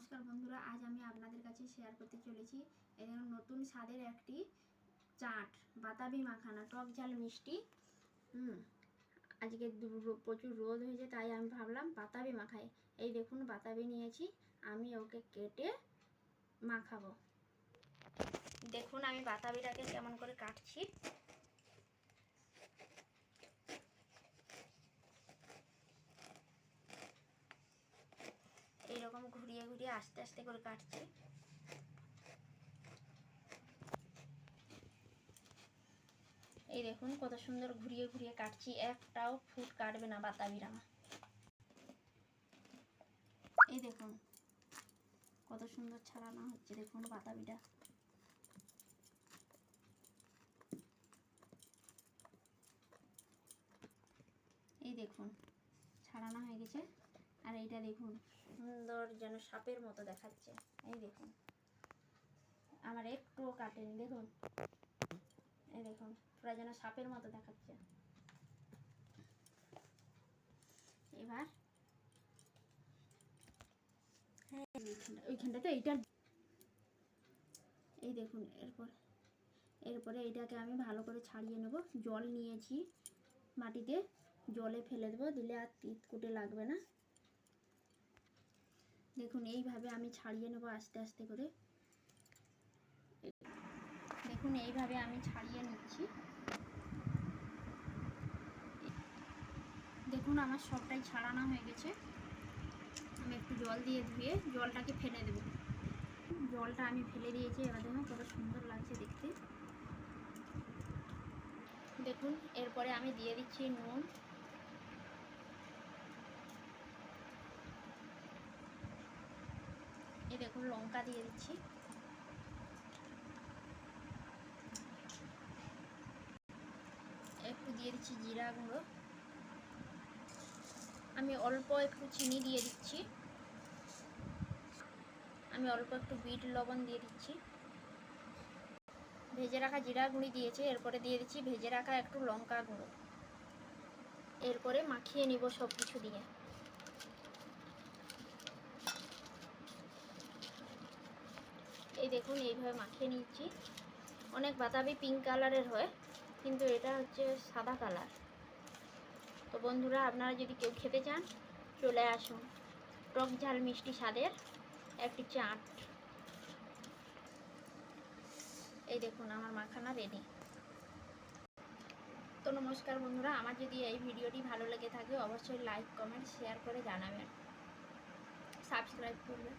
নমস্কার বন্ধুরা, আজ আমি আপনাদের কাছে শেয়ার করতে চলেছি। দেখুন, নতুন স্বাদের একটি চাট, বাতাবি মাখানা, টক ঝাল মিষ্টি। হুম, আজকে প্রচুর রোদ হয়েছে, তাই আমি ভাবলাম বাতাবি মাখাই। এই দেখুন, বাতাবি নিয়েছি, আমি ওকে কেটে মাখাবো। দেখুন, আমি বাতাবিটাকে কেমন করে কাটছি। ঘুরিয়ে ঘুরিয়ে আস্তে আস্তে করে কাটছি। এই দেখুন কত সুন্দর ঘুরিয়ে ঘুরিয়ে কাটছি। একটাও ফুট কাটবে না বাতাবির আমার। এই দেখুন, কত সুন্দর ছাড়ানো হচ্ছে দেখুন বাতাবিটা। এই দেখুন, ছাড়ানো হয়ে গেছে। আর এইটা দেখুন। সুন্দর যেন সাপের মতো দেখাচ্ছে। এই দেখুন। আমার একটুও কাটেনি দেখুন। এই দেখুন পুরা যেন সাপের মতো দেখাচ্ছে। এবার হ্যাঁ এইখানটা- ওইখানটাতে এইটা এই দেখুন এরপর এরপরে এইটাকে আমি ভালো করে ছাড়িয়ে নেব। জল নিয়েছি মাটিতে জলে ফেলে দেবো দিলে আর তিত কুটে লাগবে না। দেখুন, এইভাবে আমি ছাড়িয়ে নেব আস্তে আস্তে করে। দেখুন, এইভাবে আমি ছাড়িয়ে নিচ্ছি। দেখুন, আমার সবটাই ছাড়ানো হয়ে গেছে। আমি একটু জল দিয়ে ধুয়ে জলটাকে ফেলে দেব। জলটা আমি ফেলে দিয়েছি, এবার দেখুন কত সুন্দর লাগছে দেখতে। দেখুন, এরপরে আমি দিয়ে দিচ্ছি নুন। দেখুন লঙ্কা দিয়ে দিচ্ছি। একটু দিয়ে দিচ্ছি জিরা গুঁড়ো। আমি অল্প একটু চিনি দিয়ে দিচ্ছি। আমি অল্প একটু বিট লবণ দিয়ে দিচ্ছি। ভেজে রাখা জিরা গুঁড়ি দিয়েছি, এরপরে দিয়ে দিচ্ছি ভেজে রাখা একটু লঙ্কা গুঁড়ো। এরপরে মাখিয়ে নিব সব কিছু দিয়ে। দেখুন, এইভাবে মাখিয়ে নিচ্ছি। অনেক বাতাবি পিঙ্ক কালারের হয়, কিন্তু এটা হচ্ছে সাদা কালার তো বন্ধুরা, আপনারা যদি কেউ খেতে চান, চলে আসুন। টক ঝাল মিষ্টি স্বাদের একটি চাট এই দেখুন, আমার মাখানা রেডি তো নমস্কার বন্ধুরা, আমার যদি এই ভিডিওটি ভালো লেগে থাকে, অবশ্যই লাইক কমেন্ট শেয়ার করে জানাবেন। সাবস্ক্রাইব করবেন।